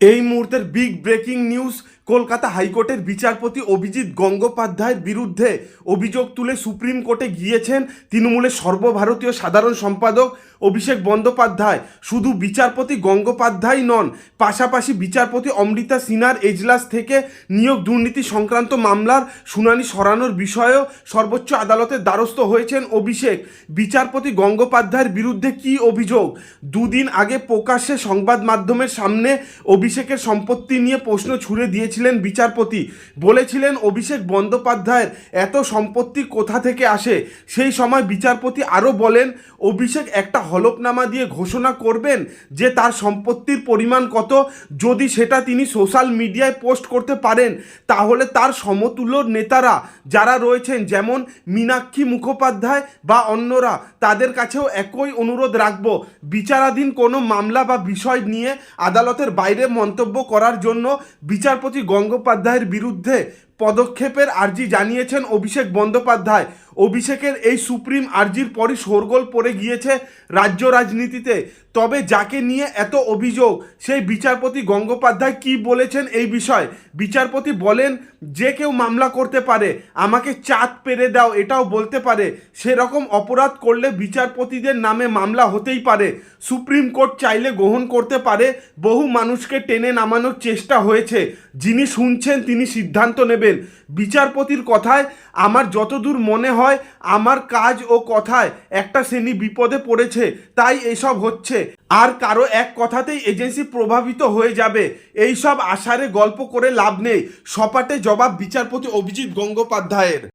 এই মুহূর্তের big breaking news Kolkata হাইকোর্টের বিচারপতি অভিজিৎ গঙ্গোপাধ্যায়ের বিরুদ্ধে অভিযোগ তুলে সুপ্রিম কোর্টে গিয়েছেন তৃণমূলের সর্বভারতীয় সাধারণ সম্পাদক অভিষেক বন্দ্যোপাধ্যায়। শুধু বিচারপতি গঙ্গোপাধ্যায় নন, পাশাপাশি বিচারপতি অমৃতা সিনহার এজলাস থেকে নিয়োগ দুর্নীতি সংক্রান্ত মামলার শুনানি সরানোর বিষয়েও সর্বোচ্চ আদালতের দ্বারস্থ হয়েছেন অভিষেক। বিচারপতি গঙ্গোপাধ্যায়ের বিরুদ্ধে কি অভিযোগ? দুদিন আগে প্রকাশ্যে সংবাদ মাধ্যমের সামনে অভিষেকের সম্পত্তি নিয়ে প্রশ্ন ছুড়ে দিয়েছিলেন বিচারপতি। বলেছিলেন, অভিষেক বন্দ্যোপাধ্যায়ের এত সম্পত্তি কোথা থেকে আসে? সেই সময় বিচারপতি আরও বলেন, অভিষেক একটা হলফনামা দিয়ে ঘোষণা করবেন যে তার সম্পত্তির পরিমাণ কত, যদি সেটা তিনি সোশ্যাল মিডিয়ায় পোস্ট করতে পারেন, তাহলে তার সমতুল্য নেতারা যারা রয়েছেন, যেমন মীনাক্ষী মুখোপাধ্যায় বা অন্যরা, তাদের কাছেও একই অনুরোধ রাখব। বিচারাধীন কোনো মামলা বা বিষয় নিয়ে আদালতের বাইরে মন্তব্য করার জন্য বিচারপতি গঙ্গোপাধ্যায়ের বিরুদ্ধে পদক্ষেপের আর্জি জানিয়েছেন অভিষেক বন্দ্যোপাধ্যায়। অভিষেকের এই সুপ্রিম আর্জির পরই শোরগোল পড়ে গিয়েছে রাজ্য রাজনীতিতে। তবে যাকে নিয়ে এত অভিযোগ, সেই বিচারপতি গঙ্গোপাধ্যায় কি বলেছেন এই বিষয়? বিচারপতি বলেন, যে কেউ মামলা করতে পারে, আমাকে চাঁদ পেরে দাও, এটাও বলতে পারে। সেরকম অপরাধ করলে বিচারপতিদের নামে মামলা হতেই পারে। সুপ্রিম কোর্ট চাইলে গ্রহণ করতে পারে। বহু মানুষকে টেনে নামানোর চেষ্টা হয়েছে। যিনি শুনছেন, তিনি সিদ্ধান্ত নেবেন। বিচারপতির কথায়, আমার যতদূর মনে হয়, আমার কাজ ও কথায় একটা শ্রেণি বিপদে পড়েছে। তাই এসব হচ্ছে। আর কারও এক কথাতেই এজেন্সি প্রভাবিত হয়ে যাবে। এই সব আশারে গল্প করে লাভ নেই। সপাটে জবাব বিচারপতি অভিজিৎ গঙ্গোপাধ্যায়ের।